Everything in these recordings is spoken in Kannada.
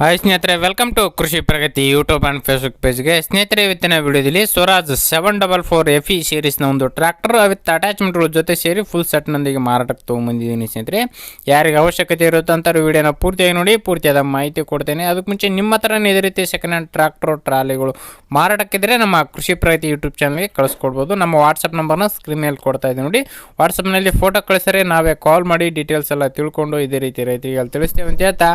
ಹಾಯ್ ಸ್ನೇಹಿತರೆ welcome to Krishi Pragati YouTube and Facebook ಪೇಜ್ಗೆ ಸ್ನೇಹಿತರೆ, ಇವತ್ತಿನ ವಿಡಿಯೋದಲ್ಲಿ Swaraj seven double four F E ಸೀರೀಸ್ನ ಒಂದು ಟ್ರ್ಯಾಕ್ಟರ್ ವಿತ್ ಅಟ್ಯಾಚ್ಮೆಂಟ್ಗಳ ಜೊತೆ ಸೇರಿ ಫುಲ್ ಸೆಟ್ನೊಂದಿಗೆ ಮಾರಾಟಕ್ಕೆ ತೊಗೊಂಬಂದಿದ್ದೀನಿ ಸ್ನೇಹಿತರೆ. ಯಾರಿಗೆ ಅವಶ್ಯಕತೆ ಇರುತ್ತೆ ಅಂತಾರೆ ವಿಡಿಯೋನ ಪೂರ್ತಿಯಾಗಿ ನೋಡಿ, ಪೂರ್ತಿಯಾದ ಮಾಹಿತಿ ಕೊಡ್ತೇನೆ. ಅದಕ್ಕೆ ಮುಂಚೆ ನಿಮ್ಮ ಹತ್ರನೇ ಇದೇ ರೀತಿ ಸೆಕೆಂಡ್ ಹ್ಯಾಂಡ್ ಟ್ರ್ಯಾಕ್ಟರ್ ಟ್ರಾಲಿಗಳು ಮಾರಾಟಕ್ಕಿದ್ರೆ ನಮ್ಮ ಕೃಷಿ ಪ್ರಗತಿ ಯೂಟ್ಯೂಬ್ ಚಾನಲ್ಗೆ ಕಳಿಸ್ಕೊಡ್ಬೋದು. ನಮ್ಮ ವಾಟ್ಸಪ್ ನಂಬರ್ನ ಸ್ಕ್ರೀನ್ ಮೇಲೆ ಕೊಡ್ತಾ ಇದ್ದೀನಿ ನೋಡಿ. ವಾಟ್ಸಪ್ನಲ್ಲಿ ಫೋಟೋ ಕಳಿಸಿದ್ರೆ ನಾವೇ ಕಾಲ್ ಮಾಡಿ ಡೀಟೇಲ್ಸ್ ಎಲ್ಲ ತಿಳ್ಕೊಂಡು ಇದೇ ರೀತಿ ರೈತರಿಗೆ ಅಲ್ಲಿ ತಿಳಿಸ್ತೇವೆ ಅಂತ ಹೇಳ್ತಾ.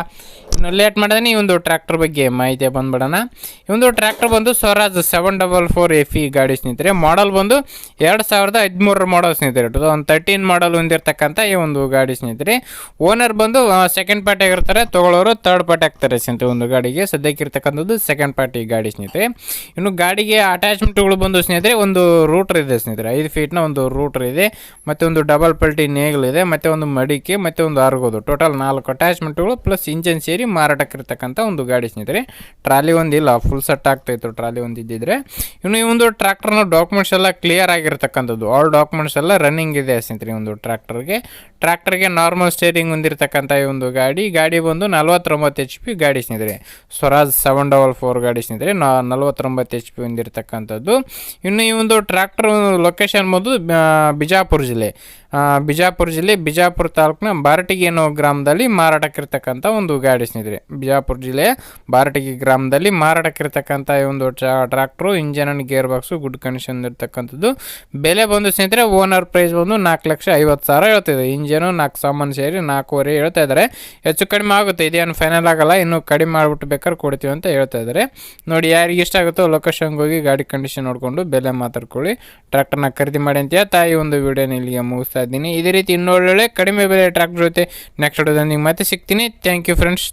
ಇನ್ನು ಲೇಟ್ ಮಾಡಿದ್ರೆ ಈ ಒಂದು ಟ್ರ್ಯಾಕ್ಟರ್ ಬಗ್ಗೆ ಮಾಹಿತಿ ಬಂದ್ಬಿಡೋಣ. ಈ ಒಂದು ಟ್ರ್ಯಾಕ್ಟರ್ ಬಂದು Swaraj seven double four F E ಗಾಡಿ ಸ್ನೇಹಿತರೆ. ಮಾಡಲ್ ಬಂದು ಎರಡು ಸಾವಿರದ ಹದಿಮೂರರ ಮಾಡಲ್ ಸ್ನೇಹಿತರೆ. ಟು ತೌಸಂಡ್ ತರ್ಟೀನ್ ಮಾಡಲ್ ಹೊಂದಿರತಕ್ಕಂಥ ಈ ಒಂದು ಗಾಡಿ ಸ್ನೇಹಿತರೆ. ಓನರ್ ಬಂದು ಸೆಕೆಂಡ್ ಪಾರ್ಟಿ ಆಗಿರ್ತಾರೆ. ತಗೊಳ್ಳೋರು ತರ್ಡ್ ಪಾರ್ಟಿ ಆಗ್ತಾರೆ ಸ್ನೇಹಿತರೆ ಒಂದು ಗಾಡಿಗೆ. ಸದ್ಯಕ್ಕೆ ಇರ್ತಕ್ಕಂಥದ್ದು ಸೆಕೆಂಡ್ ಪಾರ್ಟಿ ಗಾಡಿ ಸ್ನೇಹಿತರೆ. ಇನ್ನು ಗಾಡಿಗೆ ಅಟ್ಯಾಚ್ಮೆಂಟ್ಗಳು ಬಂದು ಸ್ನೇಹಿತರೆ, ಒಂದು ರೂಟರ್ ಇದೆ ಸ್ನೇಹಿತರೆ. ಐದು ಫೀಟ್ನ ಒಂದು ರೂಟರ್ ಇದೆ. ಮತ್ತು ಒಂದು ಡಬಲ್ ಪಲ್ಟಿ ನೇಗ್ಲಿದೆ ಮತ್ತು ಒಂದು ಮಡಿಕೆ, ಮತ್ತು ಒಂದು ಆರ್ಗೋದು ಟೋಟಲ್ ನಾಲ್ಕು ಅಟ್ಯಾಚ್ಮೆಂಟ್ಗಳು ಪ್ಲಸ್ ಇಂಜನ್ ಸೇರಿ ಮಾರಾಟಕ್ಕಿರ್ತಕ್ಕಂಥ ಒಂದು ಗಾಡಿ ಸ್ನೇಹಿತರೆ. ಟ್ರಾಲಿ ಒಂದಿಲ್ಲ ಫುಲ್ ಸೆಟ್ ಆಗ್ತಾಯಿತ್ತು ಟ್ರಾಲಿ ಒಂದು ಇದ್ದಿದ್ರೆ. ಇನ್ನು ಈ ಒಂದು ಟ್ರ್ಯಾಕ್ಟರ್ನ ಡಾಕ್ಯುಮೆಂಟ್ಸ್ ಎಲ್ಲ ಕ್ಲಿಯರ್ ಆಗಿರ್ತಕ್ಕಂಥದ್ದು. ಆಲ್ ಡಾಕ್ಯುಮೆಂಟ್ಸ್ ಎಲ್ಲ ರನ್ನಿಂಗ್ ಇದೆ ಸ್ನೇಹಿತರೆ ಈ ಒಂದು ಟ್ರ್ಯಾಕ್ಟರ್ಗೆ ಟ್ರ್ಯಾಕ್ಟರ್ಗೆ ನಾರ್ಮಲ್ ಸ್ಟೇರಿಂಗ್ ಹೊಂದಿರತಕ್ಕಂಥ ಈ ಒಂದು ಗಾಡಿ. ಗಾಡಿ ಬಂದು ನಲ್ವತ್ತೊಂಬತ್ತು ಎಚ್ ಪಿ ಗಾಡಿ ಸ್ನೇಹಿತರೆ. ಸ್ವರಾಜ್ ಸೆವೆನ್ ಡಬಲ್ ಫೋರ್ ಗಾಡಿ ಸ್ನೇಹಿತರೆ. ನಾ, ನಲ್ವತ್ತೊಂಬತ್ತು ಎಚ್ ಪಿ ಹೊಂದಿರತಕ್ಕಂಥದ್ದು. ಇನ್ನು ಈ ಒಂದು ಟ್ರ್ಯಾಕ್ಟರ್ ಲೊಕೇಶನ್ ಬಂದು ಬಿಜಾಪುರ ಜಿಲ್ಲೆ. ಬಿಜಾಪುರ ಜಿಲ್ಲೆ ಬಿಜಾಪುರ ತಾಲೂಕಿನ ಬಾರಟಗಿ ಅನ್ನೋ ಗ್ರಾಮದಲ್ಲಿ ಮಾರಾಟಕ್ಕಿರ್ತಕ್ಕಂಥ ಒಂದು ಗಾಡಿ ಸ್ನೇಹಿತರೆ. ಬಿಜಾಪುರ ಜಿಲ್ಲೆಯ ಬಾರಟಗಿ ಗ್ರಾಮದಲ್ಲಿ ಮಾರಾಟಕ್ಕಿರ್ತಕ್ಕಂಥ ಈ ಒಂದು tractor, engine and gear box good condition ಇರ್ತಕ್ಕಂಥದ್ದು. ಬೆಲೆ ಬಂದು ಸ್ನೇಹಿತರೆ, ಓನರ್ ಪ್ರೈಸ್ ಬಂದು ನಾಲ್ಕು ಲಕ್ಷ ಐವತ್ತು ಸಾವಿರ ಹೇಳ್ತಿದೆ ಇಂಜನು ನಾಲ್ಕು ಸಾಮಾನು ಸೇರಿ ನಾಲ್ಕೂವರೆ ಹೇಳ್ತಾ ಇದ್ದಾರೆ. ಹೆಚ್ಚು ಕಡಿಮೆ ಆಗುತ್ತೆ, ಇದೇನು ಫೈನಲ್ ಆಗಲ್ಲ, ಇನ್ನೂ ಕಡಿಮೆ ಮಾಡಿಬಿಟ್ಟು ಬೇಕಾದ್ರೆ ಕೊಡ್ತೀವಿ ಅಂತ ಹೇಳ್ತಾ ಇದ್ದಾರೆ. ನೋಡಿ, ಯಾರಿಗೆ ಇಷ್ಟ ಆಗುತ್ತೋ ಲೊಕೇಶನ್ಗೆ ಹೋಗಿ ಗಾಡಿ ಕಂಡೀಷನ್ ನೋಡಿಕೊಂಡು ಬೆಲೆ ಮಾತಾಡ್ಕೊಳ್ಳಿ. ಟ್ರ್ಯಾಕ್ಟರ್ನ ಖರೀದಿ ಮಾಡಿ ಅಂತ ಹೇಳ್ತಾ ಈ ಒಂದು ವಿಡಿಯೋನ ಇಲ್ಲಿಗೆ ಮುಗಿಸ್ತಾ ಇದ್ದೀನಿ. ಇದೇ ರೀತಿ ಇನ್ನೊಳ್ಳೊಳ್ಳೆ ಕಡಿಮೆ ಬೆಲೆ ಟ್ರ್ಯಾಕ್ಟರ್ ಜೊತೆ ನೆಕ್ಸ್ಟ್ ವಿಡಿಯೋದಲ್ಲಿ ಮತ್ತೆ ಸಿಗ್ತೀನಿ. Thank you friends